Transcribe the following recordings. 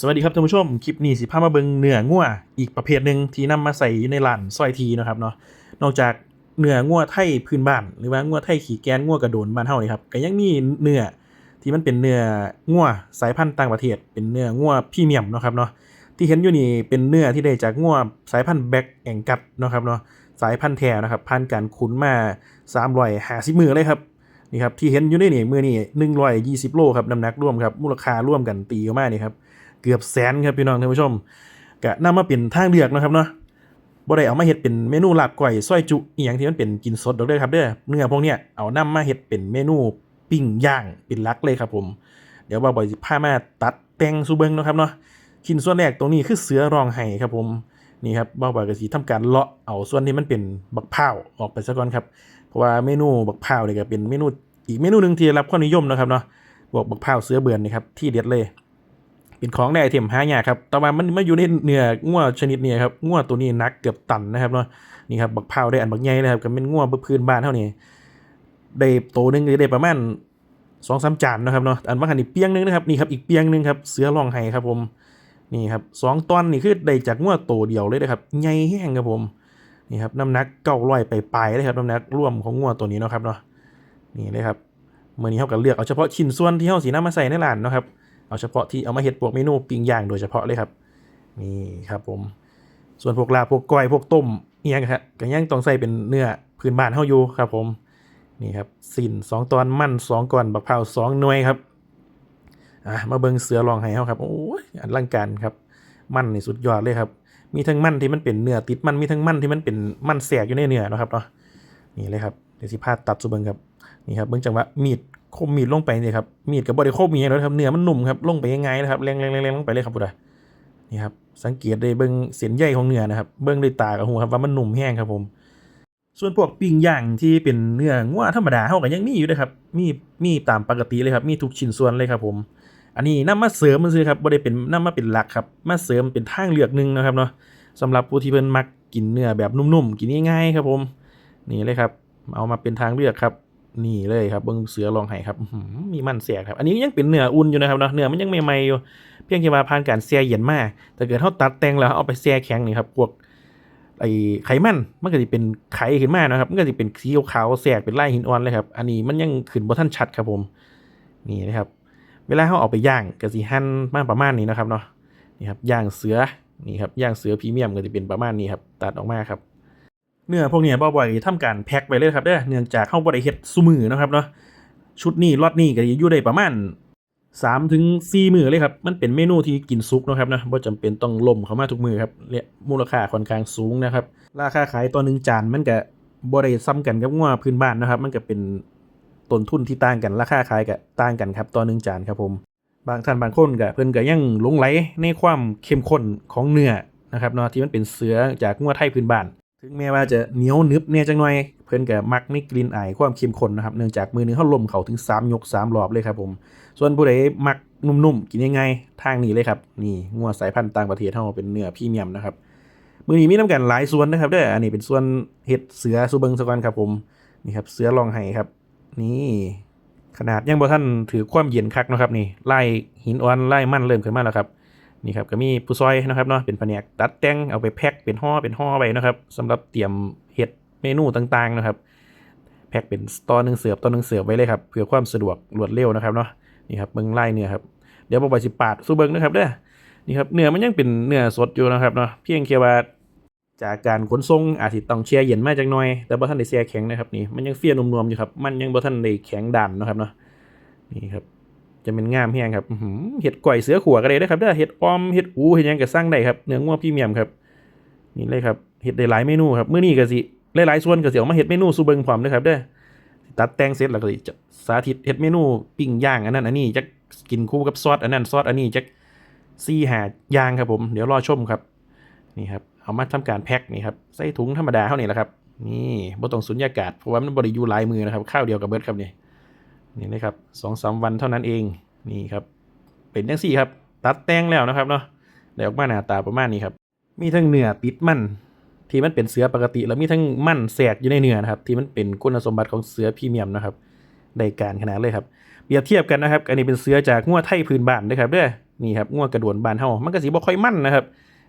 สวัสดีครับท่านผู้ชม คลิปนี้สิพามาเบิงเนื้องัวอีกประเภทหนึ่งที่นำมาใส่ในร้านซอยทีนะครับเนาะนอกจากเนื้องัวไทยพื้นบ้าน หรือว่างัวไทยขี่แกนงัวกระโดนบ้านเฮานี่ครับก็ยังมีเนื้อที่มันเป็นเนื้องัวสายพันธุ์ต่างประเทศ เป็นเนื้องัวพรีเมียมนะครับเนาะที่เห็นอยู่นี่เป็นเนื้อที่ได้จากงัวสายพันธุ์แบ็กแองกัดนะครับเนาะสายพันธุ์แท้นะครับผ่านการขุนมา350มื้อเลยครับนี่ครับที่เห็นอยู่ในนี่มือนี่หนึ่งร้อยยี่สิบโลครับน้ำหนักร่วมครับมูลค่าร่วมกันตีออกมานี่ครับ เกือบแสนครับพี่น้องท่านผู้ชมก็นำมาเป็นทางเลือกนะครับเนาะบ่ได้เอามาเฮ็ดเป็นเมนูลาบก้อยซอยจุอีหยังที่มันเป็นกินสดดอกเด้อครับเด้อเนื้อพวกเนี้ยเอานำมาเฮ็ดเป็นเมนูปิ้งย่างเป็นลักเลยครับผม เดี๋ยวบ่าวบอยสิพามาตัดแต่งสูเบิงนะครับเนาะชิ้นส่วนแรกตรงนี้คือเสือรองไห้ครับผมนี่ครับบ่าวบอยก็สิทำการเลาะเอาส่วนที่มันเป็นบักพร้าวออกไปซะก่อนครับเพราะว่าเมนูบักพร้าวนี่ก็เป็นเมนูอีกเมนูหนึ่งที่รับความนิยมนะครับเนาะบวกบักพร้าวเสือเบือนนี่ครับที่เด็ดเลย เป็นของได้ไอเทมหายากครับ แต่ว่ามันมาอยู่ในเนื้องัวชนิดนี้ครับงัวตัวนี้นักเกือบตันนะครับเนาะ นี่ครับบักพร้าได้อันบักใหญ่เลยครับก็เป็นงัวพื้นบ้านเท่านี้ได้โตหนึงก็ได้ประมาณสองสามจานนะครับเนาะ อันว่าหันอีกเปียงหนึงนะครับนี่ครับอีกเปียงหนึงครับเสือรองไห้ครับผมนี่ครับสองตอนนี่คือได้จากงัวโตเดียวเลยนะครับใหญ่แห้งครับผมนี่ครับน้ำหนักเก้าร้อยไปปลายเลยครับน้ำหนักร่วมของงัวตัวนี้นะครับเนาะนี่เลยครับเมื่อนี้เขาก็เลือกเอาเฉพาะชิ้นส่วนที่เขาสีน้ำมาใส่ในร้านนะครับ เอาเฉพาะที่เอามาเฮ็ดพวกเมนูปิ้งย่างโดยเฉพาะเลยครับ นี่ครับผม ส่วนพวกลาพวกก้อยพวกต้มเอียงครับก็ยังต้องใส่เป็นเนื้อพื้นบ้านเฮาอยู่ครับผม นี่ครับสินสองตอนมันสองก่อนบักเผาสองหน่วยครับ อะมาเบิงเสือลองไห้เฮาครับ โอ้ยอลังการครับ มันนี่สุดยอดเลยครับ มีทั้งมันที่มันเป็นเนื้อติดมันมีทั้งมันที่มันเป็นมันแสกอยู่ในเนื้อนะครับเนาะ นี่เลยครับเดี๋ยวสิพาตัดสุเบิงครับ นี่ครับเบิงจังหวะมีด คมมีดลงไปนี่ครับมีดกับบริโคมมีอย่างแล้วครับเนื้อมันนุ่มครับลงไปยังไงนะครับแรงแรงแรงแรงลงไปเลยครับพุทธะนี่ครับสังเกตได้เบิ่งเส้นใยของเนื้อนะครับเบิ่งด้วยตากับหูครับว่ามันนุ่มแห้งครับผม ส่วนพวกปิ้งย่างที่เป็นเนื้องัวธรรมดาเฮาก็ยังมีอยู่นะครับมีมีตามปกติเลยครับมีทุกชิ้นส่วนเลยครับผม อันนี้นำมาเสริมมันซื้อครับบ่ได้เป็นนำมาเป็นหลักครับมาเสริมเป็นทางเลือกหนึ่งนะครับเนาะสำหรับผู้ที่เพิ่นมักกินเนื้อแบบนุ่มๆกินง่ายๆครับผม นี่เลยครับ เอามาเป็นทางเลือกครับ นี่เลยครับเบิ้งเสือลองไห้ครับมีมันเสียครับ อันนี้ยังเป็นเนื้ออุ่นอยู่นะครับเนาะเนื้อมันยังใหม่ๆอยู่เพียงแค่ว่าผ่านการแช่เย็นมากแต่เกิดเขาตัดแต่งแล้วเอาไปแช่แข็งนี่ครับพวกไอ้ไขมันมันก็จะเป็นไขขึ้นมานะครับ มันก็จะเป็นสีขาวแสกเป็นลายหินอ่อนเลยครับ อันนี้มันยังขึ้นบ่ทันชัดครับผม นี่นะครับ เวลาเขาเอาไปย่างก็สิหั่นมาประมาณนี้นะครับเนาะนี่ครับย่างเสือนี่ครับย่างเสือพรีเมียมก็จะเป็นประมาณนี้ครับ ตัดออกมาครับ เนื้อพวกเนี้ยบ่บ่อยทำการแพ็คไปเลยครับเด้อเนื่องจากเข้าบ่ได้เฮ็ดซุมือนะครับเนาะชุดนี้ล็อตนี้ก็อยู่ได้ประมาณ3ถึง4มื้อเลยครับ มันเป็นเมนูที่กินซุกนะครับเนาะบ่จำเป็นต้องล่มเข้ามาทุกมื้อครับเนี่ยมูลค่าค่อนข้างสูงนะครับ ราคาขายต่อหนึ่งจานมันก็บ่ได้ซ้ำกันกับงัวพื้นบ้านนะครับ มันก็เป็นต้นทุนที่ต่างกันราคาขายก็ต่างกันครับต่อหนึ่งจานครับผม บางท่านบางคนก็เพิ่นก็ยังหลงไหลในความเข้มข้นของเนื้อนะครับเนาะที่มันเป็นเสือจากงัวไทยพื้นบ้าน ถึงแม้ว่าจะเหนียวนึบเนี่ยจังหน่อย เพิ่นก็มักในกลิ่นอายความเข้มข้นนะครับ เนื่องจากมือหนึงเฮาลมเขาถึง 3 ยก 3 รอบเลยครับผม ส่วนผู้ใดมักนุ่มๆ กินง่ายๆทางนี้เลยครับ นี่งัวสายพันธุ์ต่างประเทศเฮาเป็นเนื้อพรีเมียมนะครับ มือนี้มีน้ำกันหลายส่วนนะครับเด้ออันนี้เป็นส่วนเห็ดเสือสุเบิงสะกอนครับผม นี่ครับเสือลองไห้ครับ นี่ขนาดยังบ่ท่านถือความเย็นคักนะครับนี่ไล่หินอ่อนไล่มันเริ่มขึ้นมาแล้วครับ นี่ครับก็มีผู้ซอยนะครับเนาะเป็นแผนกตัดแต่งเอาไปแพ็คเป็นห่อเป็นห่อไว้นะครับสำหรับเตรียมเฮ็ดเมนูต่างๆนะครับ แพ็คเป็นตอนหนึ่งเสิร์ฟตอนหนึ่งเสิร์ฟไว้เลยครับเพื่อความสะดวกรวดเร็วนะครับเนาะนี่ครับเบิ่งไล่เนื้อครับเดี๋ยวบ่ไปสิปาดสู้เบิ่งนะครับเด้อนี่ครับเนื้อมันยังเป็นเนื้อสดอยู่นะครับเนาะเพียงแค่ว่าจากการขนส่งอาจสิต้องแช่เย็นมาจักหน่อย แต่บ่ทันได้แช่แข็งนะครับนี่มันยังเฟี้ยนวมๆอยู่ครับมันยังบ่ทันได้แข็งดำนะครับเนาะนี่ครับ จะเป็นงามแห้งครับเห็ดก่อยเสือขัวก็ได้นะครับเด้อเห็ดออมเห็ดอูเห็ดยังก็สร้างได้ครับเนื้องัวพรีเมียมครับนี่เลยครับเห็ดได้หลายเมนูครับเมื้อนี้ก็สิหลายๆส่วนก็สิเอามาเฮ็ดเมนูสู่เบิงพร้อมเด้อครับเด้อตัดแต่งเสร็จแล้วก็จะสาธิตเฮ็ดเมนูปิ้งย่างอันนั้นอันนี้จักกินคู่กับซอสอันนั้นซอสอันนี้จักซี่หาย่างครับผมเดี๋ยวรอชมครับนี่ครับเอามาทำการแพ็คนี่ครับใส่ถุงธรรมดาเท่านี้แหละครับนี่บ่ต้องสุญญากาศเพราะว่ามันบ่ได้อยู่หลายมือนะครับข้าวเดียวกับเบิดครับนี่ นี่นะครับสองสามวันเท่านั้นเองนี่ครับ เป็นจังสี่ครับ ตัดแต่งแล้วนะครับเนาะได้ออกมาหน้าตาประมาณนี้ครับ มีทั้งเนื้อติดมันที่มันเป็นเสือปกติ แล้วมีทั้งมันแสกอยู่ในเนื้อนะครับ ที่มันเป็นคุณสมบัติของเสือพรีเมียมนะครับได้การขนาดเลยครับเปรียบเทียบกันนะครับ อันนี้เป็นเสือจากงัวไทยพื้นบ้านนะครับเด้อนี่ครับงัวกระดวนบานเฮามันก็สิบ่ค่อยมันนะครับ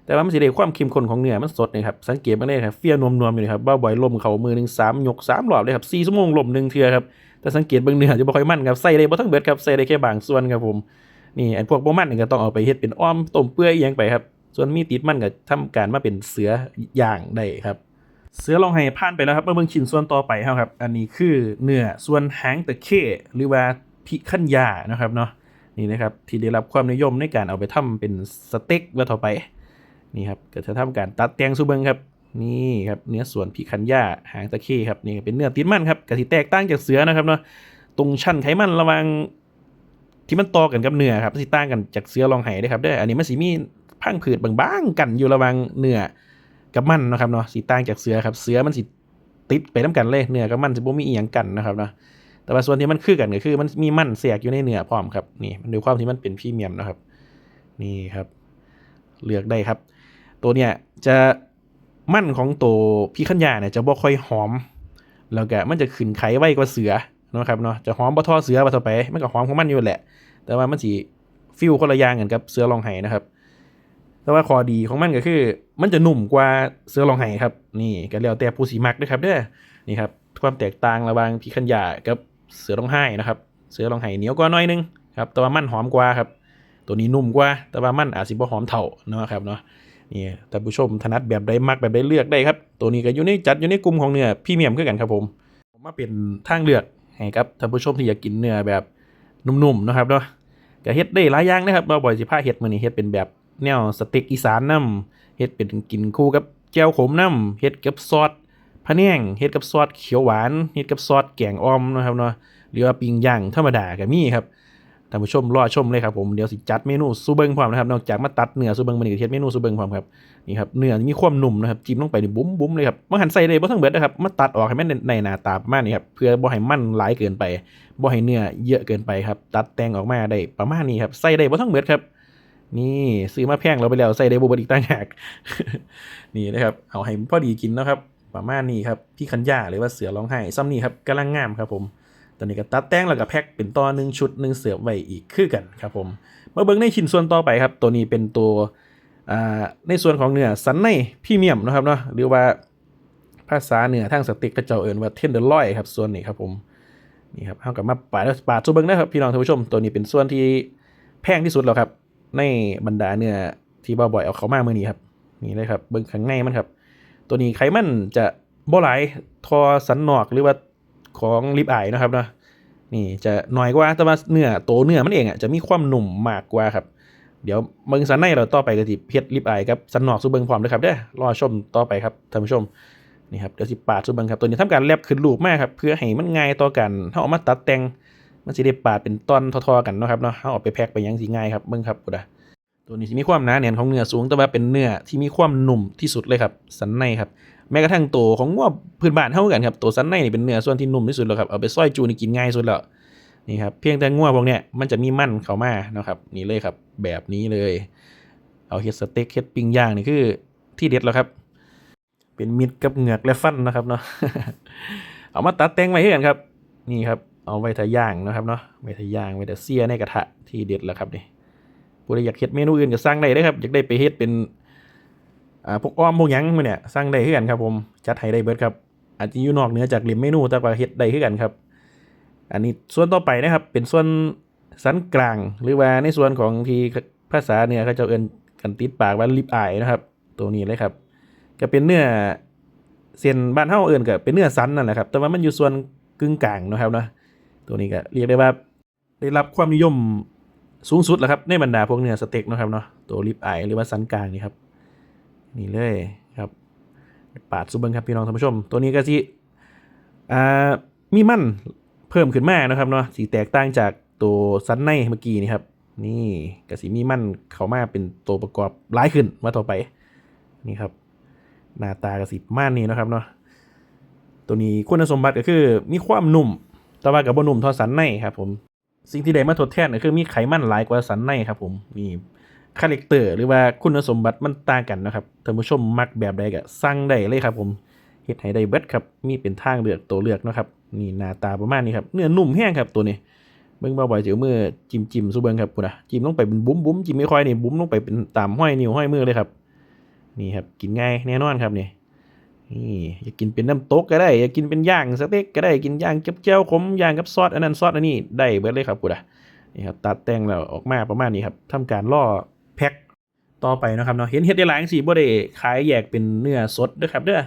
แต่ว่ามันสิได้ความเข้มข้นของเนื้อมันสดนี่ครับสังเกตมาเลยครับเฟี้ยนวมๆอยู่นี่ครับบ่บ่อยลมเขามือหนึงสามยกสามรอบเลยครับ4ชั่วโมงลมหนึงเทือครับ แต่สังเกตบิ่งเนื้อจะบ่ค่อยมันครับใส่ได้บ่ทั้งเบิดครับใส่ได้แค่บางส่วนครับผมนี่อันพวกบ่มันนี่ก็ต้องเอาไปเฮ็ดเป็นอ้อมต้มเปื่อยอิหยังไปครับ ส่วนมีติดมันก็ทำการมาเป็นเสือย่างได้ครับเสือลองให้ผ่านไปแล้วครับมาเบิ่งชิ้นส่วนต่อไปครับ อันนี้คือเนื้อส่วนหางตะเข้ หรือว่าพิคันยานะครับเนาะนี่นะครับที่ได้รับความนิยมในการเอาไปทำเป็นสเต็กว่าต่อไปนี่ครับก็จะทำการตัดแต่งสู่เบิงครับ นี่ครับเนื้อส่วนพิคันย่าหางตะเข้ครับนี่เป็นเนื้อติดมันครับก็สิแตกต่างจากเสือนะครับเนาะตรงชั้นไขมันระว่างที่มันต่อกันกับเนื้อครับสิต่างกันจากเสือลองไห้เด้ครับเด้ออันนี้มันสิมีพังผืดบางๆกันอยู่ระว่างเนื้อกับมันนะครับเนาะสิต่างจากเสือครับเสือมันสิติดไปน้ากันเลยเนื้อกับมันสิบ่มีอีหยังกันนะครับเนาะแต่ว่าส่วนที่มันคือกันก็คือ มันมีมันแทรกอยู่ในเนื้อพร้อมครับนี่มันด้วยความที่มันเป็นพรีเมียมนะครับ นี่ครับ เลือกได้ครับ ตัวเนี้ยจะ มันของตัวพี่ขันยาเนี่ยจะบ่ค่อยหอม แล้วก็มันจะขึ้นไขไวกว่าเสือนะครับเนาะจะหอมบ่ทอเสือบ่ต่อไป มันก็หอมของมันอยู่แหละ แต่ว่ามันสิฟิลคนละอย่างกันกับเสือลองไห้นะครับ แต่ว่าข้อดีของมันก็คือ มันจะนุ่มกว่าเสือลองไห้ครับ นี่ก็แล้วแต่ผู้สีมักด้วยครับเด้อนี่ครับความแตกต่างระหว่างพี่ขันยากับเสือลองไห้นะครับ เสือลองไห้เหนียวกว่าน้อยนึงครับแต่ว่ามันหอมกว่าครับ ตัวนี้นุ่มกว่า แต่ว่ามันอาจสิบ่หอมเท่าเนาะครับเนาะ นี่ท่านผู้ชมถนัดแบบใดมักแบบใดเลือกได้ครับ ตัวนี้ก็อยู่ในจัดอยู่ในกลุ่มของเนื้อพรีเมียมคือกันครับผมผมมาเป็นทางเลือกให้กับท่านผู้ชมที่อยากกินเนื้อแบบนุ่มๆนะครับเนาะก็เฮ็ดได้หลายอย่างนะครับบ่บ่อยสิพาเฮ็ดมื้อนี้เฮ็ดเป็นแบบแนวสเต็กอีสานนํเฮ็ดเป็นกินคู่กับแจ่วขมนํเฮ็ดกับซอสพะแนงเฮ็ดกับซอสเขียวหวานเฮ็ดกับซอสแกงอ่อมนะครับเนาะหรือว่าปิ้งย่างธรรมดาก็มีครับ ท่านผู้ชมรอชมเลยครับผมเดี๋ยวสิจัดเมนูซูเบิงพร้อมนะครับนอกจากมาตัดเนื้อซูเบิงมื้อนี้ก็เฮ็ดเมนูซูเบิงพร้อมครับนี่ครับเนื้อมีความนุ่มนะครับจิ้มลงไปนี่บุ้มบุ้มเลยครับมาหั่นใส่เลยบ่ทั้งเบิดนะครับมาตัดออกให้มันในหน้าตาประมาณนี้ครับเพื่อบ่ให้มันหลายเกินไปบ่ให้เนื้อเยอะเกินไปครับตัดแต่งออกมาได้ประมาณนี้ครับใส่ได้บ่ทั้งเบิดครับ นี่ซื้อมาแพงเราไปแล้วใส่ได้บ่เบิดอีกต่างหากนี่นะครับเอาให้พอดีกินนะครับประมาณนี้ครับพี่คันยาหรือว่าเสือร้องไห้ซ้ำนี่ครับกำลังงามครับผม ตอนนี้ก็ตัดแต่งแล้วก็แพ็คเป็นตอนหนึ่งชุดหนึ่งเสือไว้อีกคือกันครับผมมาเบิ่งในชิ้นส่วนต่อไปครับ ตัวนี้เป็นตัวในส่วนของเนื้อสันในพรีเมียมนะครับเนาะหรือว่าภาษาเนื้อทางสต็กก็เจ้าเอิ้นว่าเทนเดอร์ลอยครับส่วนนี้ครับผมนี่ครับเฮากับมาปาดแล้วปาดสู้เบิ่งนะครับพี่น้องท่านผู้ชม ตัวนี้เป็นส่วนที่แพงที่สุดแล้วครับ ในบรรดาเนื้อที่บ่บ่อยเอาเขามาเมื้อนี้ครับนี่เลยครับเบิ่งข้างในมันครับ ตัวนี้ไขมันจะบ่ไหลทอสันนอกหรือว่า ของลิปอายนะครับเนาะนี่จะหน้อยกว่าแต่ว่าเนื้อโตเนื้อมันเองอะจะมีความหนุ่มมากกว่าครับ เดี๋ยวเบิ่งสันในเราต่อไปก็สิเฮ็ดลิปอายครับสันนอกสู่เบิงพร้อมเด้อครับเด้อรอชมต่อไปครับท่านผู้ชมนี่ครับเดี๋ยวสิปาดสู่เบิงครับตัวนี้ทำการแลบขึ้นรูปมากครับเพื่อให้มันง่ายต่อกันเฮาเอามาตัดแต่งมันสิได้ปาดเป็นตอนทอๆกันนะครับเนาะเฮาเอาไปแพ็คไปยังสิง่ายครับเบิ่งครับพุ่นน่ะตัวนี้สิมีความหนาแน่นของเนื้อสูงแต่ว่าเป็นเนื้อที่มีความหนุ่มที่สุดเลยครับ สันในครับ แม้กระทั่งตัวของงัวพื้นบ้านเฮากันครับตัวสันในนี่เป็นเนื้อส่วนที่นุ่มที่สุดแล้วครับเอาไปซอยจูนี่กินง่ายสุดแล้วนี่ครับเพียงแต่งัวพวกเนี้ยมันจะมีมันเข้ามาเนาะครับนี่เลยครับ แบบนี้เลย เอาเฮ็ดสเต็กเฮ็ดปิ้งย่างนี่คือที่เด็ดแล้วครับ เป็นมิตรกับเหงือกและฟันนะครับเนาะเอามาตัดแต่งไว้ให้กันครับ นี่ครับ เอาไว้ทะย่างนะครับเนาะไว้ทะย่างไว้ทะเสียในกระทะที่เด็ดแล้วครับนี่ผู้ใดอยากเฮ็ดเมนูอื่นก็สั่งได้เด้ครับอยากได้ไปเฮ็ดเป็น อ่าพวกอ้อมพวกยังมื้อเนี่ยสั่งได้คือกันครับผมจัดให้ได้เบิดครับอาจจะอยู่นอกเหนือจากริมเมนูแต่ว่าเฮ็ดได้คือกันครับ อันนี้ส่วนต่อไปนะครับ เป็นส่วนสันกลาง หรือว่าในส่วนของที่ภาษาเนี่ยเขาจะเอิ้นกันติดปากว่าลิปอายนะครับ ตัวนี้เลยครับ ก็เป็นเนื้อเส้นบ้านเฮาเอิ้นก็เป็นเนื้อสันนั่นแหละครับแต่ว่ามันอยู่ส่วนกึ่งกลางนะครับเนาะตัวนี้ก็เรียกได้ว่าได้รับความนิยมสูงสุดแล้วครับในบรรดาพวกเนื้อสเต็กนะครับเนาะตัวลิปอายหรือว่าสันกลางนี่ครับ นี่เลยครับปาดซุเบิงครับพี่น้องท่านผู้ชม ตัวนี้ก็สิอ่ามีมันเพิ่มขึ้นมากนะครับเนาะสีแตกต่างจากตัวซันในเมื่อกี้นี่ครับ นี่กสีมีมันเขามาเป็นตัวประกอบร้ายขึ้นมาต่อไปนี่ครับ หน้าตากสีม่านนี่นะครับเนาะตัวนี้คุณสมบัติก็คือมีความนุ่ม แต่ว่ากับบนุ่มท่าสันในครับผม สิ่งที่ได้มาทดแทนก็คือมีไขมันหลายกว่าสันในครับผมนี่ คาแรคเตอร์หรือว่าคุณสมบัติมันต่างกันนะครับท่านผู้ชมมักแบบใดก็สั่งได้เลยครับผมเฮ็ดให้ได้เบิดครับ มีเป็นทางเลือกตัวเลือกนะครับ นี่หน้าตาประมาณนี้ครับ เนื้อนุ่มแห้งครับตัวนี้ เบิ่งบ่บ่อยสิเอามือจิ้มจิ้มซุเบิงครับพุ่นะจิ้มลงไปเป็นบุ้มบุ้มจิ้มไม่ค่อยนี่บุ้มลงไปเป็นตามห้อยนิ้วห้อยมือเลยครับ นี่ครับกินง่ายแน่นอนครับนี่นี่อยากกินเป็นน้ำตกก็ได้ อยากกินเป็นย่างสเต็กก็ได้กินย่างกับเจียวขมย่างกับซอสอันนั้นซอสอันนี้ได้เบิดเลยครับพุ่นะนี่ครับตัดแต่งแล้วออกมาประมาณนี้ครับทำการล่อ แพ็คต่อไปนะครับเนาะเห็นเฮ็ดได้หลายจังซี่บ่ได้ขายแยกเป็นเนื้อสดด้อครับเด้อ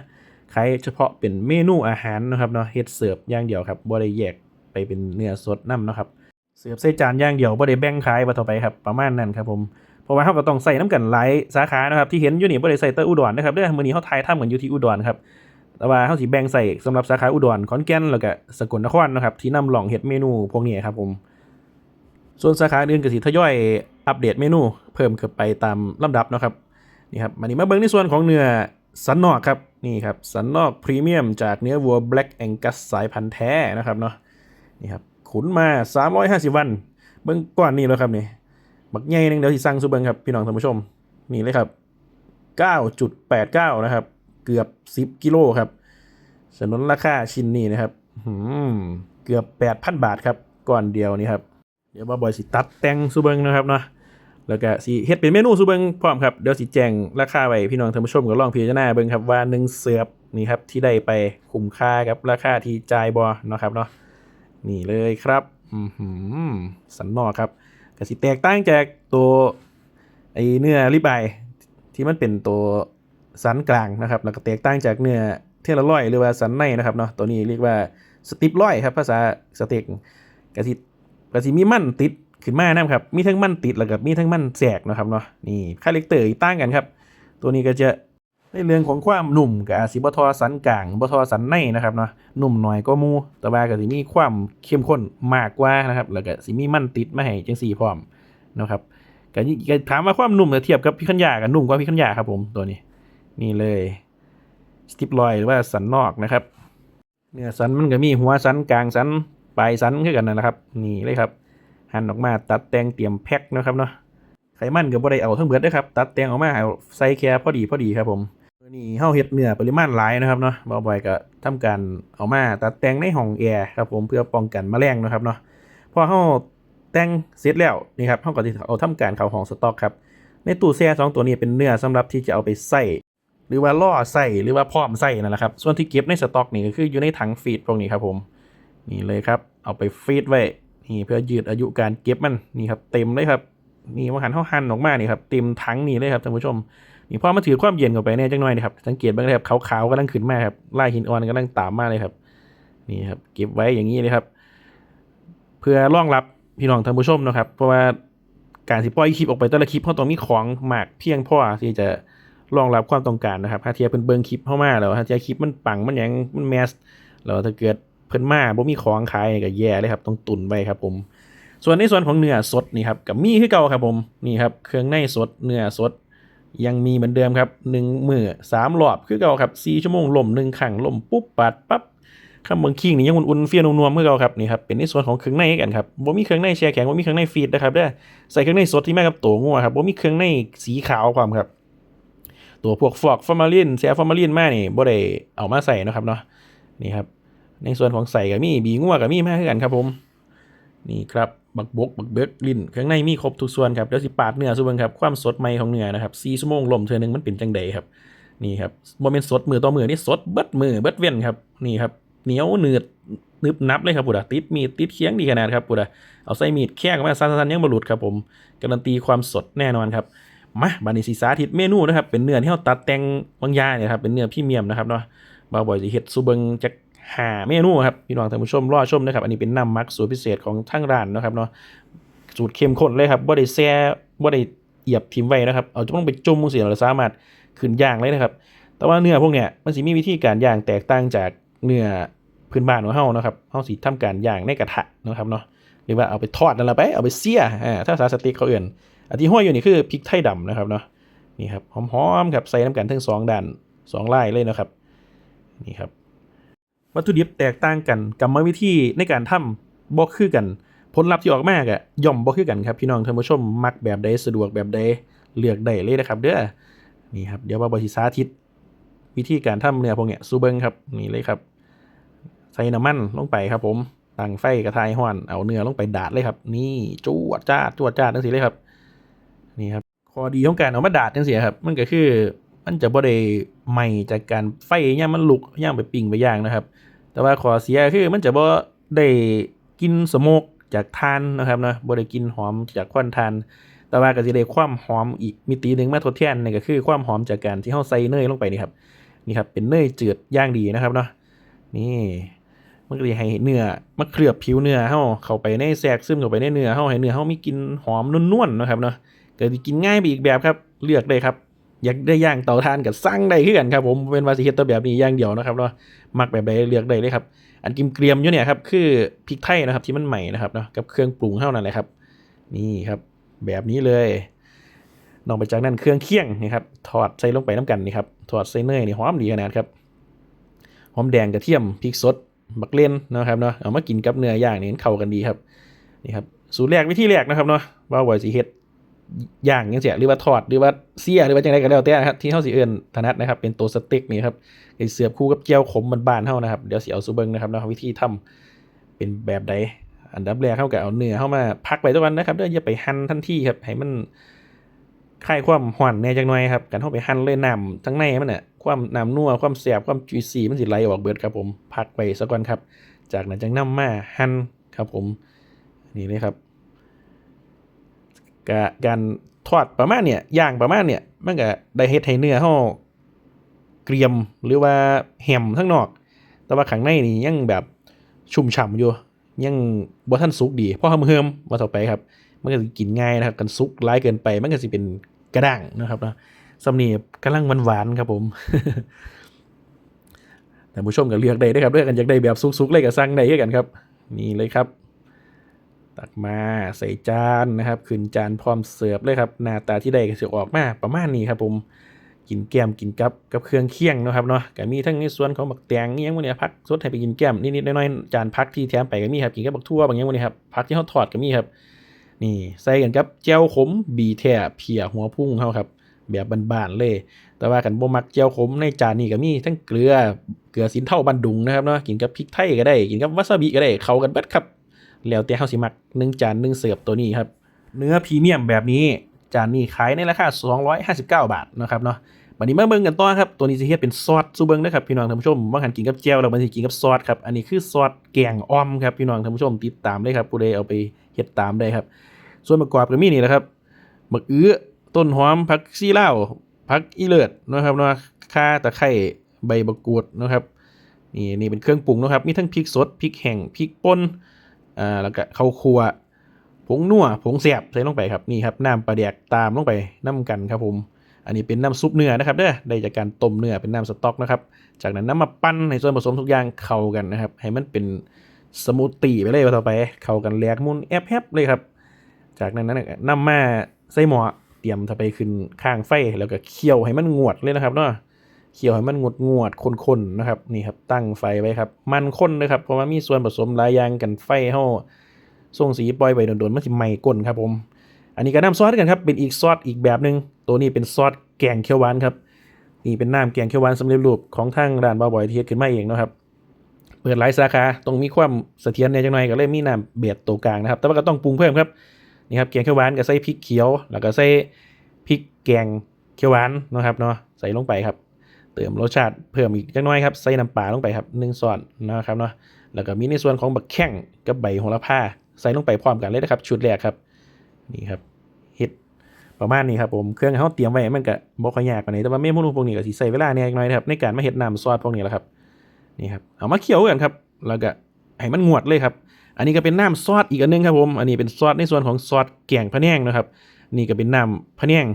ขายเฉพาะเป็นเมนูอาหารนะครับเนาะเฮ็ดเสิร์ฟอย่างเดียวครับบ่ได้แยกไปเป็นเนื้อสดนํเนะครับเสิร์ฟใส่จานอย่างเดียวบ่ได้แบ่งขายว่ต่อไปครับประมาณนั้นครับผมเพราะว่าเฮาก็ต้องใส่น้ำกันหลายสาขานะครับที่เห็นอยู่นี่บ่ได้ใส่แต่อุดรนะครับเด้อมื้อนี้เฮาถ่ายทำกันอยู่ที่อุดรครับแต่ว่าเฮาสิแบ่งใส่สำหรับสาขาอุดรขอนแก่นแล้วก็สกลนครนะครับที่นำหล่องเฮ็ดเมนูพวกนี้ครับผม ส่วนสาขาอื่นก็สิทยอยอัปเดตเมนูเพิ่มขึ้นไปตามลำดับนะครับนี่ครับมานี่มาเบิ่งในส่วนของเนื้อสันนอกครับนี่ครับสันนอกพรีเมียมจากเนื้อวัว Black Angus สายพันธุ์แท้นะครับเนาะนี่ครับขุนมา 350 วัน เบิ่งก่อนนี่แล้วครับนี่บักใหญ่นึงเดี๋ยวสิสั่งสู่เบิ่งครับพี่น้องท่านผู้ชมนี่เลยครับ 9.89 นะครับ เกือบ 10 กิโลครับสนนราคาชิ้นนี้นะครับเกือบ 8,000 บาทครับก่อนเดียวนี่ครับ เดี๋ยวบาบอยสิตัดแต่งสู่เบิงนะครับเนาะแล้วก็สิเฮ็ดเป็นเมนูสู่เบิงพร้อมครับเดี๋ยวสิแจงราคาไว้พี่น้องท่านผู้ชมก็ลองพิจารณาเบิ่งครับว่าหนึ่งเสือบนี่ครับที่ได้ไปคุ้มค่ากับราคาที่จ่ายบ่เนาะครับเนาะนี่เลยครับอือหือสันนอกครับก็สิแตกต่างจากตัวไอเนื้อริบายที่มันเป็นตัวสันกลางนะครับ แล้วก็แตกต่างจากเนื้อเทเลร้อยหรือว่าสันในนะครับเนาะตัวนี้เรียกว่าสติปร้อยครับภาษาสเต็กก็สิ ก็สิมีมันติดขึ้นมานะครับ มีทั้งมันติดแล้วก็มีทั้งมันแสกนะครับเนาะนี่คาแรคเตอร์ต่างกันครับ ตัวนี้ก็จะในเรื่องของความหนุ่มกับอาซิบทอสันกลางบทอสันในนะครับเนาะหนุ่มหน่อยก็มูแต่ว่าก็สิมีความเข้มข้นมากกว่านะครับ แล้วก็สิมีมันติดมาให้จังสี่พร้อมนะครับก็นี่ก็ถามว่าความหนุ่มเทียบกับพี่ขันยากับหนุ่มกว่าพี่ขันยาครับผมตัวนี้ นี่เลยสติปลอยหรือว่าสันนอกนะครับเนื้อสันมันก็มีหัวสันกลางสัน ปลายสันคือกันนั่นแหละครับ นี่เลยครับ หั่นออกมาตัดแต่งเตรียมแพ็คนะครับเนาะไขมันก็บ่ได้เอาทั้งเบิดเด้อครับ ตัดแต่งออกมาเอาใส่แค่พอดีพอดีครับผมนี้เฮาเฮ็ดเนื้อปริมาณหลายนะครับเนาะบ่บ่อยก็ทำการเอามาตัดแต่งในห้องแอร์ครับผมเพื่อป้องกันแมลงนะครับเนาะพอเฮาแต่งเสร็จแล้วนี่ครับเฮาก็สิเอาทำการเข้าห้องสต็อกครับในตู้แช่สองตัวนี้เป็นเนื้อสำหรับที่จะเอาไปใส่หรือว่าล่อใส่หรือว่าพร้อมใส่นั่นแหละครับส่วนที่เก็บในสต็อกนี่ก็คืออยู่ในถังฟีดพวกนี้ครับผม นี่เลยครับ เอาไปฟีดไว้ นี่เพื่อยืดอายุการเก็บมัน นี่ครับเต็มเลยครับ นี่ว่าหันเข้าหันออกมานี่ครับเต็มถังนี่เลยครับท่านผู้ชม นี่พอมาถือความเย็นเข้าไปเนี่ยจังหน่อยนี่ครับ สังเกตบ้างเลยครับขาวๆกำลังขึ้นมาครับลายหินอ่อนกำลังตามมาเลยครับ นี่ครับเก็บไว้อย่างนี้เลยครับ เพื่อรองรับพี่น้องท่านผู้ชมนะครับ เพราะว่าการสิปล่อยคลิปออกไปแต่ละคลิปเขาต้องมีของหมากเพียงพอที่จะรองรับความต้องการนะครับถ้าเทียบเพิ่นเบิงคลิปเข้ามาแล้วถ้าเทียบคลิปมันปังมันยังมันแมสแล้วถ้าเกิด เพิ่นมาบ่มีของขายก็แย่เลยครับ ต้องตุนไว้ครับ ผม ส่วนในส่วนของเนื้อสดนี่ครับกับมีคือเก่าครับผมนี่ครับเครื่องในสดเนื้อสด ยังมีเหมือนเดิมครับหนึ่งมือสามรอบคือเก่าครับสี่ชั่วโมงลมหนึ่งขังลมปุ๊บปัดปั๊บข้ามเมืองคิงนี่ยังอุ่นๆเฟี้ยวนวมๆคือเก่าครับนี่ครับเป็นในส่วนของเครื่องในกันครับบ่มีเครื่องในแช่แข็งบ่มีเครื่องในฟีดนะครับเด้อใส่เครื่องในสดที่แม่กับตัวงัวครับบ่มีเครื่องในสีขาวความครับ ตัวพวกฟอกฟอร์มาลินแซฟอร์มาลินมานี่บ่ได้เอามาใส่นะครับเนาะนี่ครับ ในส่วนของใส่ก็มีบีงัวก็มีมาคือกันครับผม นี่ครับบักบกบักเบิกลิ้นข้างในมีครบทุกส่วนครับเดี๋ยวสิปาดเนื้อสุบิงครับความสดใหม่ของเนื้อนะครับ4ชั่วโมงลมเทื่อนึงมันเป็นจังใดครับนี่ครับบ่แม่นสดมือต่อมือนี่สดเบิดมือเบิดเว้นครับนี่ครับเหนียวหนืดนึบนับเลยครับปุดะติดมีดติดเคียงดีขนาดครับปุดะเอาใส่มีดแค่กันมาสั้นๆยังบ่หลุดครับผมการันตีความสดแน่นอนครับมาบานิสิสาธิตเมนูนะครับเป็นเนื้อที่เราตัดแต่งบางยาเนี่ยครับเป็นเนื้อพรีเมียมนะครับเนาะบ่าวบ่อยสิเฮ็ดสุเบิงจัก หาเมนูครับพี่น้องท่านผู้ชมรอชมนะครับ อันนี้เป็นน้ำมักสูตรพิเศษของทางร้านนะครับเนาะสูตรเข้มข้นเลยครับบ่ได้แซ่บ่ได้เอียบทิมไว้นะครับ เอาจะต้องไปจุ่มมือเสียเราสามารถขึ้นย่างเลยนะครับ แต่ว่าเนื้อพวกเนี้ยมันสิมีวิธีการย่างแตกต่างจากเนื้อพื้นบ้านของเฮานะครับเฮาสิทำการย่างในกระทะนะครับเนาะหรือว่าเอาไปทอดนั่นละไปเอาไปเสียอ่าถ้าภาสต็กเขาเอื่นอันที่ห้อยอยู่นี่คือพริกไทยดำนะครับเนาะนี่ครับหอมๆครับใส่น้ำกันทั้งสองด้านสองไลายเลยนะครับนี่ครับ วัตถุดิบแตกต่างกันกรรมวิธีในการทำบ่คือกัน ผลลัพธ์ที่ออกมาก็ย่อมบ่คือกันครับพี่น้องท่านผู้ชมมักแบบใดสะดวกแบบใดเลือกได้เลยนะครับ เด้อนี่ครับเดี๋ยวว่าบริสาธิต วิธีการทำเนื้อพวกเนี้ยซูเบิงครับนี่เลยครับ ใส่น้ำมันลงไปครับผมตั้งไฟกระทายห้อนเอาเนื้อลงไปดาดเลยครับ นี่จวดจ้าจวดจ้าดจังซี่เลยครับ นี่ครับข้อดีของการเอามาดาดจังซี่ครับ มันก็คือ มันจะบ่ได้ไหม้จากการไฟย่ามมันลุกย่ามไปปิ้งไปย่างนะครับ แต่ว่าข้อเสียคือมันจะบ่ได้กินสโมกจากทานนะครับเนาะบ่ได้กินหอมจากควันทาน แต่ว่าก็สิได้ความหอมอีกมิติหนึ่งมาทดแทนนั่ก็คือความหอมจากการที่เฮาใส่เนยลงไปนี่ครับนี่ครับเป็นเนยจืดย่างดีนะครับเนาะนี่มันก็สิให้เนื้อมาเคลือบผิวเนื้อเฮาเข้าไปในแทรกซึมเข้าไปในเนื้อเฮาให้เนื้อเฮามีกลิ่นหอมนวลๆนะครับเนาะก็สิกินง่ายไปอีกแบบครับเลือกได้ครับ อยากได้ย่างเตาถ่านก็สั่งได้คือกันครับผมเป็นว่าสิเฮ็ดตัวแบบนี้อย่างเดียวนะครับเนาะมักแบบใดเลือกได้เลยครับอันกิมเกรียมอยู่เนี่ยครับคือพริกไทยนะครับที่มันใหม่นะครับเนาะกับเครื่องปรุงเท่านั้นแหละครับ นี่ครับ แบบนี้เลยนอกไปจากนั้นเครื่องเคี่ยงนี่ครับถอดใส่ลงไปน้ำกันนี่ครับถอดใส่เนยนี่หอมดีขนาดครับหอมแดงกระเทียมพริกสดบักเล่นนะครับเนาะเอามากินกับเนื้อย่างนี่เข้ากันดีครับนี่ครับสูตรแรกวิธีแรกนะครับเนาะว่าไวสิเฮ็ด ย่างจังซี่หรือว่าทอดหรือว่าเสียหรือว่าจังไดก็แล้วแต่นะครับที่เฮาสิเอิ้นถนัดนะครับ เป็นตัวสเต็กนี่ครับไอเสือบคู่กับเจียวขมบ้านๆเฮานะครับเดี๋ยวเสิเอาสู่เบิงนะครับนะวิธีทำเป็นแบบใดอันดับแรกเฮาก็เอาเนื้อเฮามาพักไว้ตะวันนะครับเด้ออย่าไปหั่นทันทีครับให้มันคลายความหวานแน่จักหน่อยครับกันเฮาไปหั่นเลยน้ำทั้งในมันน่ะความน้ำนัวความแซ่บความจุยซีมันสิไหลออกเบิดครับผมพักไว้ซะก่อนครับ จากนั้นจังนำมาหั่นครับผมนี่เลยครับ กะการทอดประมาณเนี่ยย่างประมาณเนี่ยมันก็ได้เฮ็ดให้เนื้อเฮาเกรียมหรือว่าแฮมทั้งนอก แต่ว่าข้างในนี่ยังแบบชุ่มฉ่ำอยู่ ยังบ่ทันสุกดีเพราะเฮิมๆว่าต่อไปครับ มันก็สิกินง่ายนะครับกันสุกร้ายเกินไป มันก็สิเป็นกระด้างนะครับนะสำนียกำลังหวานๆครับผมแต่ผู้ชมก็เลือกได้ด้อครับเลือกกันอยากได้แบบสุกๆเลยก็สั่งได้คือกันครับ นี่เลยครับ ตักมาใส่จานนะครับขึ้นจานพร้อมเสิร์ฟเลยครับหน้าตาที่ได้ก็สิออกมาประมาณนี้ครับผมกินแก้มกินกับกับเครื่องเคียงนะครับเนาะก็มีทั้งในส่วนของบักแตงนี่ยังวกเนี้ยผักสดให้ไปกินแก้มนิดๆน้อยๆจานผักที่แถมไปก็มีครับกินกับบักทั่วบางอย่างวกนี้ครับผักที่เขาทอดก็มีครับนี่ใส่กันกับแจ่วขมบีแท่เพียหัวพุ่งเฮาครับแบบบานๆเลย แต่ว่ากันบ่มักแจ่วขมในจานนี้ก็มีทั้งเกลือเกลือสินเท่าบันดุงนะครับเนาะกินกับพริกไทยก็ได้ กินกับวาซาบิก็ได้เข้ากันเบิดครับ แล้วแต่เฮาสิมักหนึ่งจานหนึ่งเสิร์ฟตัวนี้ครับ เนื้อพรีเมียมแบบนี้จานนี้ขายในราคา259 บาทนะครับเนาะวันนี้มาเบิ่งกันต่อครับ ตัวนี้สิเฮ็ดเป็นซอสซูเบิ่งนะครับพี่น้องท่านผู้ชมว่าหันกินกับแจ่วแล้วมันสิกินกับซอสครับ อันนี้คือซอสแกงอ่อมครับพี่น้องท่านผู้ชมติดตามเลยครับผู้ใดเอาไปเฮ็ดตามได้ครับ ส่วนประกอบก็มีนี่แหละครับมะเอื้อต้นหอมผักชีลาผักอีเลิศนะครับเนาะข่าตะไคร้ใบมะกรูดนะครับนี่นี่เป็นเครื่องปรุงนะครับมีทั้งพริกสดพริกแห้งพริกป่น อ่าแล้วก็ข้าวคั่วผงนัวผงแซ่บใส่ลงไปครับนี่ครับน้ำปลาแดกตามลงไปน้ำกันครับผม อันนี้เป็นน้ำซุปเนื้อนะครับเด้อได้จากการต้มเนื้อเป็นน้ำสต๊อกนะครับ จากนั้นน้ำมาปั้นให้ส่วนผสมทุกอย่างเข้ากันนะครับ ให้มันเป็นสมูทตี้ไปเลยว่าต่อไปเข้ากันแลกมุนแอบแฮบเลยครับ จากนั้นนั้นนำมาใส่หม้อเตรียมถ้าไปขึ้นข้างไฟแล้วก็เคี่ยวให้มันงวดเลยนะครับเนาะ เคี่ยวให้มันงดงวดคนๆนะครับนี่ครับตั้งไฟไว้ครับ มันข้นนะครับเพราะว่ามีส่วนผสมหลายอย่างกันไฟเฮาส่งสีปล่อยไปโดนๆมันสิไหม้ก้นครับผม อันนี้ก็น้ำซอสกันครับเป็นอีกซอสอีกแบบหนึ่งตัวนี้เป็นซอสแกงเขียวหวานครับนี่เป็นน้ำแกงเขียวหวานสำเร็จรูปของทางร้านบ่าวบอยเที่เฮ็ดขึ้นมาเองนะครับเปิดหลายสาขาต้องมีความเสถียรในจังหน่อยก็เลยมีน้ำเบียดตัวกลางนะครับ แต่ว่าก็ต้องปรุงเพิ่มครับนี่ครับแกงเขียวหวานก็ใส่พริกเขียว แล้วก็ใส่พริกแกงเขียวหวานนะครับเนาะใส่ลงไปครับ เติมรสชาติเพิ่มอีกจังน้อยครับใส่น้ำปลาลงไปครับหนึ่งช้อนนะครับเนาะแล้วก็มีในส่วนของบักแข้งกับใบโหระพาใส่ลงไปพร้อมกันเลยนะครับ ชุดแรกครับนี่ครับเฮ็ดประมาณนี้ครับผมเครื่องเฮาเตรียมไว้มันก็บ่ค่อยยากปานใดแต่ว่าเมนูพวกนี้ก็สิใช้เวลาแหน่จักหน่อยนะครับในการมาเฮ็ดน้ำซอสพวกนี้แหละครับนี่ครับเอามาเคี่ยวกันครับแล้วก็ให้มันงวดเลยครับ อันนี้ก็เป็นน้ำซอสอีกอันนึงครับผมอันนี้เป็นซอสในส่วนของซอสแกงพะแนงนะครับ นี่ก็เป็นน้ำพะแนง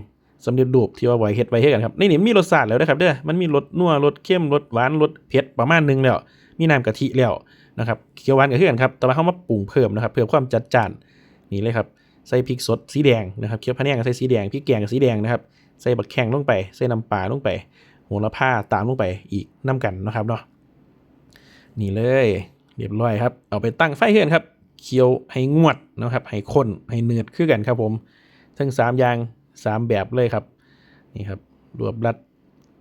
สำเร็จรูปที่ว่าไว้เฮ็ดไว้ให้กันครับในนี่มันมีรสชาติแล้วนะครับเด้อมันมีรสนัวรสเค็มรสหวานรสเผ็ดประมาณหนึงแล้ว มีน้ำกะทิแล้วนะครับเขียวหวานก็คือกันครับแต่ว่าเฮามาปรุงเพิ่มนะครับ เพิ่มความจัดจ้านนี่เลยครับใส่พริกสดสีแดงนะครับเคี่ยวพะแนงใส่สีแดงพริกแกงสีแดงนะครับใส่บักแข้งลงไปใส่น้ำปลาลงไปโหระพาตามลงไปอีกน้ำกันนะครับเนาะนี่เลยเรียบร้อยครับ เอาไปตั้งไฟเฮือนครับเคี่ยวให้งวดนะครับให้ข้นให้เนืดคือกันครับผม ทั้งสามอย่าง สามแบบเลยครับนี่ครับรวบรัด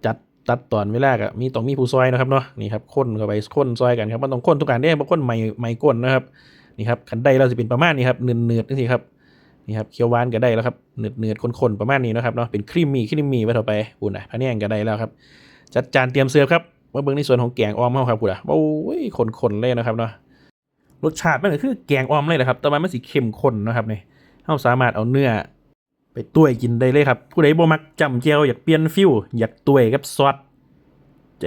จัดตัดตอนเวลาก็มีต้องมีผู้ซอยนะครับเนาะนี่ครับค้นเข้าไปค้นซอยกันครับมันต้องค้นทุกการเด้บ่คนใหม่ใหม่ก้นนะครับนี่ครับคันได้เราสิเป็นประมาณนี้ครับเนืดๆจังซี่ครับนี่ครับเคี้ยวหวานก็ได้แล้วครับเนืดๆคนๆประมาณนี้นะครับเนาะเป็นครีมมี่ครีมมี่ไว้ต่อไปปุ่นน่ะพะแนงก็ได้แล้วครับจัดจานเตรียมเสิร์ฟครับมาเบิ่งในส่วนของแกงออมเฮาครับพุ่นอะโอ้ยข้นๆเลยนะครับเนาะรสชาติมันก็คือแกงออมเลยแหละครับแต่ว่ามันสิเข้มข้นนะครับเนี่เฮาสามารถเอาเนื้อ ไปต้วยกินได้เลยครับ ผู้ใดบ่มักจำเจียวอยากเปลี่ยนฟิวอยากต้วยกับซอสใจ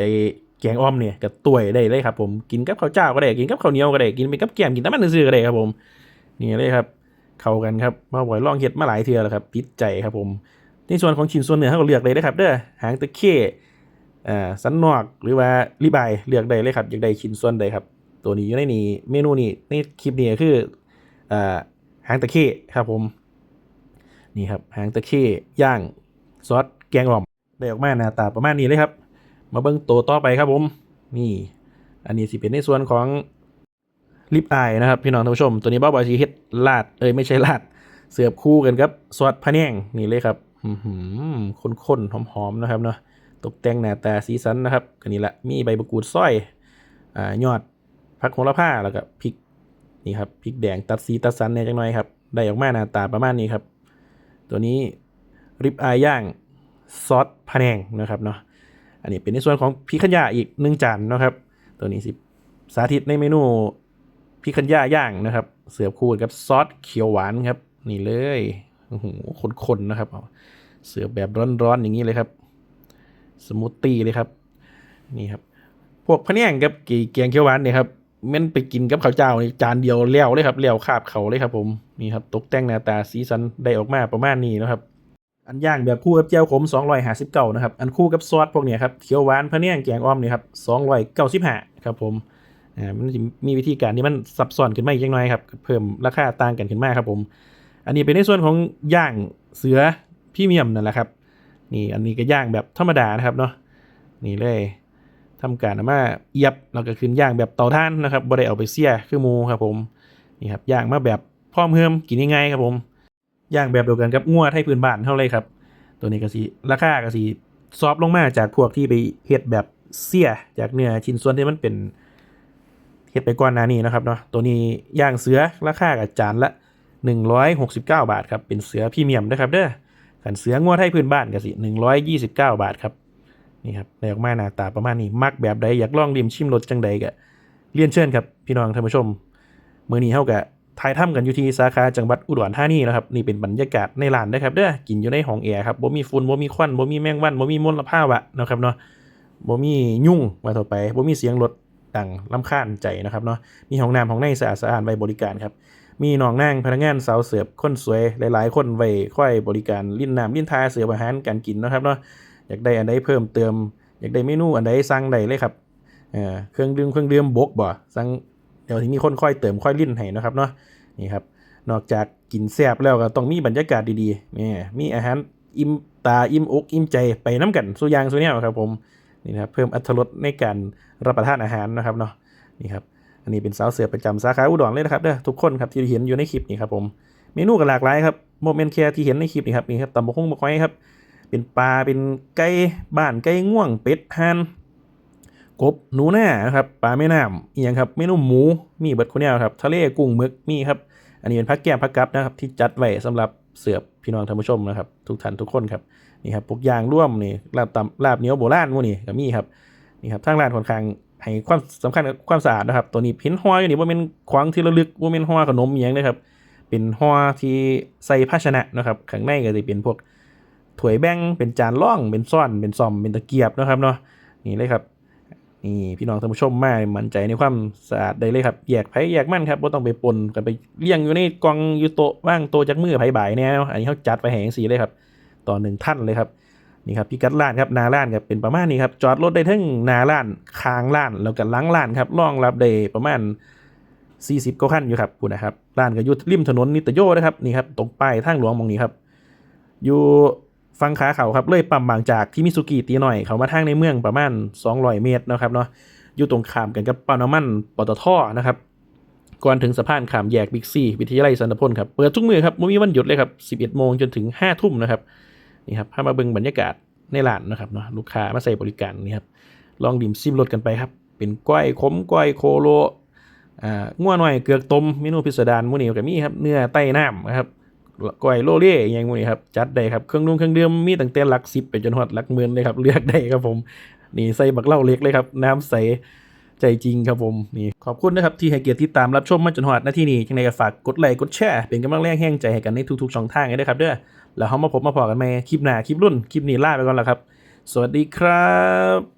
แกงอ้อมเนี่ยก็ต้วยได้เลยครับ ผมกินกับข้าวเจ้าก็ได้กินกับข้าวเหนียวก็ได้กินเป็นกับแกมกินน้มันซื่อๆก็ได้ครับ ผมนี่เลยครับ เข้ากันครับมาบ่อยลองเฮ็ดมาหลายเทื่อแล้วครับติดใจครับผมในส่วนของชิ้นส่วนเนื้อเขาก็เลือกเลยนะครับ เด้อหางตะเข้อ่าสันนอกหรือว่าริบายเลือกได้เลยครับอยากได้ชิ้นส่วนใดครับ ตัวนี้อยู่ในนี้เมนูนี้ในคลิปนี้คืออ่าหางตะเข้ครับผม นี่ครับหางตะเข้ย่างซอสแกงอ่อมได้ออกมาหน้าตาประมาณนี้เลยครับ มาเบิ้งตัวต่อไปครับผม นี่ อันนี้สิเป็นในส่วนของลิปอายนะครับ พี่น้องท่านผู้ชม ตัวนี้บ้าบอยสีเฮ็ดลาดเอ้ยไม่ใช่ลาด เสือบคู่กันครับซอสพะแนงนี่เลยครับหือข้นๆหอมๆนะครับเนาะตกแต่งหน้าตาสีสันนะครับก็นี่แหละมีใบมะกรูดซอยอ่ายอดผักโหระพาแล้วก็พริกนี่ครับพริกแดงตัดสีตัดสันเนี่ยจังหน่อยครับได้ออกมาหน้าตาประมาณนี้ครับ ตัวนี้ริบอายย่างซอสพะแนงนะครับเนาะอันนี้เป็นในส่วนของพิคัญญาอีกหนึ่งจานนะครับ ตัวนี้สิสาธิตในเมนูพิคัญญาย่างนะครับ เสิร์ฟคู่กับซอสเขียวหวานครับนี่เลยโอ้โหคนๆนะครับเสิร์ฟแบบร้อนๆอย่างนี้เลยครับสมูทตี้เลยครับนี่ครับพวกพะแนงกับกีแกงเขียวหวานเนี่ยครับ มันไปกินกับข้าวเจ้านี่จานเดียวเลี้ยวเลยครับเลี้ยวคาบเขาเลยครับ ผมนี่ครับตกแต่งหน้าตาสีสันได้ออกมาประมาณนี้นะครับ อันย่างแบบคู่กับเจียวขม259นะครับอันคู่กับซอสพวกเนี้ยครับเขียวหวานพะเนียงแกงอ้อมเนี่ยครับ295ครับผมอ่ามันมีวิธีการที่มันซับซ้อนขึ้นมาอีกน้อยครับเพิ่มราคาต่างกันขึ้นมาครับ ผม อันนี้เป็นในส่วนของย่างเสือพี่เมียมนั่นแหละครับ นี่อันนี้ก็ย่างแบบธรรมดานะครับเนาะนี่เลย ทำการมาเอียบแล้วก็ขึ้นย่างแบบเตาถ่านนะครับบ่ได้เอาไปเสียคือหมูครับผมนี่ครับย่างมาแบบพร้อมเฮิมกินง่ายๆครับผมย่างแบบเดียวกันกับงัวไทยพื้นบ้านเท่าเลยครับ ตัวนี้ก็สิราคาก็สิซอฟต์ลงมาจากพวกที่ไปเฮ็ดแบบเสียจากเนื้อชิ้นส่วนที่มันเป็นเฮ็ดไปก่อนหน้านี้นะครับเนาะตัวนี้ย่างเสือราคากับจานละ 169 บาทครับเป็นเสือพรีเมียมนะครับเด้อขันเสืองัวไทยพื้นบ้านก็สิ129 บาทครับ นี่ครับได้ออกมาหน้าตาประมาณนี้มักแบบใดอยากลองริมชิมรสจังใดก็เรียนเชิญครับพี่น้องท่านผู้ชมมื้อนี้เฮาก็ถ่ายทำกันอยู่ที่สาขาจังหวัดอุดรธานีนะครับนี่เป็นบรรยากาศในร้านนะครับเด้อกินอยู่ในห้องแอร์ครับบ่มีฝุ่นบ่มีควันบ่มีแมงวันบ่มีมลภาวะนะครับเนาะบ่มียุ่งมาต่อไปบ่มีเสียงรถดังลำคาญใจนะครับเนาะมีห้องน้ำห้องในสะอาดสะอาดไว้บริการครับมีน้องนางพนักงานสาวเสิร์ฟคนสวยหลาย ๆ คนไว้ค่อยบริการลิ้นน้ำลิ้นทาเสิร์ฟอาหารการกินนะครับเนาะ อยากได้อันใดเพิ่มเติม อยากได้เมนูอันใดสั่งได้เลยครับเเครื่องดื่มเครื่องดื่มบกบ่สั่งเดี๋ยวที่มีคนค่อยเติมค่อยลิ้นให้นะครับเนาะนี่ครับนอกจากกินแซ่บแล้วก็ต้องมีบรรยากาศดีๆนี่มีอาหารอิ่มตาอิ่มอกอิ่มใจไปน้ำกันสุยางสุแนวครับผมนี่นะครับเพิ่มอรรถรสในการรับประทานอาหารนะครับเนาะนี่ครับอันนี้เป็นสาวเสือประจำสาขาอุดรเลยนะครับเด้อทุกคนครับที่เห็นอยู่ในคลิปนี้ครับผมเมนูก็หลากหลายครับโมเมนต์แคร์ที่เห็นในคลิปนี้ครับนี่ครับตำบกฮุ่งบกไม้ครับ เป็นปลาเป็นไก่บ้านไก่ง่วงเป็ดห่านกบหนูหน้านะครับปลาแม่น้ำอีกอย่างครับเมนูหมูมีเบิดคนแนวครับทะเลกุ้งหมึกมีครับ อันนี้เป็นพักแก้มพักกับนะครับ ที่จัดไว้สำหรับเสือบพี่น้องท่านผู้ชมนะครับ ทุกท่านทุกคนครับนี่ครับพวกยางร่วมนี่ลาบตำลาบเหนียวโบราณพวกนี้ก็มีครับนี่ครับทางร้านค่อนข้างให้ความสำคัญกับความสะอาดนะครับ ตัวนี้เพ้นห่ออยู่นี่ว่าเป็นของที่ระลึกว่าเป็นห่อขนมอย่างนะครับ เป็นห่อที่ใส่ภาชนะนะครับข้างในก็จะเป็นพวก ถวยแบ่งเป็นจานร่องเป็นซ่อนเป็นซอมเป็นตะเกียบนะครับเนาะนี่เลยครับนี่พี่น้องท่านผู้ชมมามั่นใจในความสะอาดได้เลยครับแยกไผ่แยกมันครับบ่ต้องไปปนกันไปเลี้ยงอยู่ในกองอยู่โต๊ะว่างโต๊ะจากมือไผบ่ายแนวอันนี้เขาจัดไปแหงสีเลยครับต่อหนึ่งท่านเลยครับนี่ครับพี่กัดร้านครับนาร้านครับเป็นประมาณนี้ครับจอดรถได้ทั้งนาร้านคางร้านแล้วก็หลังร้านครับรองรับได้ประมาณ 40กว่าคันอยู่ครับพูดนะครับร้านก็อยู่ริมถนนนิตโยนะครับนี่ครับตรงป้ายทางหลวงมองนี้ครับอยู่ ฟังขาเขาครับเลยปั๊มบางจากที่มิสุกิตีหน่อยเขามาทางในเมืองประมาณ200 เมตรนะครับเนาะอยู่ตรงขามกันกับปั๊มน้ำมันปตทนะครับก่อนถึงสะพานขามแยกบิ๊กซีวิทยาลัยสันตพลครับเปิดทุกมือครับไม่มีวันหยุดเลยครับ11โมงจนถึง5ทุ่มนะครับนี่ครับพามาเบิ่งบรรยากาศในร้านนะครับเนาะลูกค้ามาใส่บริการนี่ครับลองดิ่มซิมรสกันไปครับ เป็นก้อยขมก้อยโคโลอ่าง่วหน่อยเกือกต้มเมนูพิสดารมื้อนี้ก็มีครับเนื้อไต้น้ำนะครับ ก้อยโลเล่อย่างมื้อนี้ครับจัดได้ครับเครื่องนุ่งเครื่องดื่มมีตั้งแต่หลัก10ไปจนฮอดหลักหมื่นเลยครับเลือกได้ครับผมนี่ใส่บักเหล้าเล็กเลยครับน้ำใสใจจริงครับผมนี่ขอบคุณนะครับที่ให้เกียรติติดตามรับชมมาจนหอดหน้าที่นี้ยังไงก็ฝากกดไลค์กดแชร์เป็นกำลังแรงแห่งใจให้กันในทุกๆช่องทางเลยนะครับเด้อแล้วเขามาพบมาพอกันใหมคลิปหน้าคลิปรุ่นคลิปนี้ลาไปก่อนล้วครับ สวัสดีครับ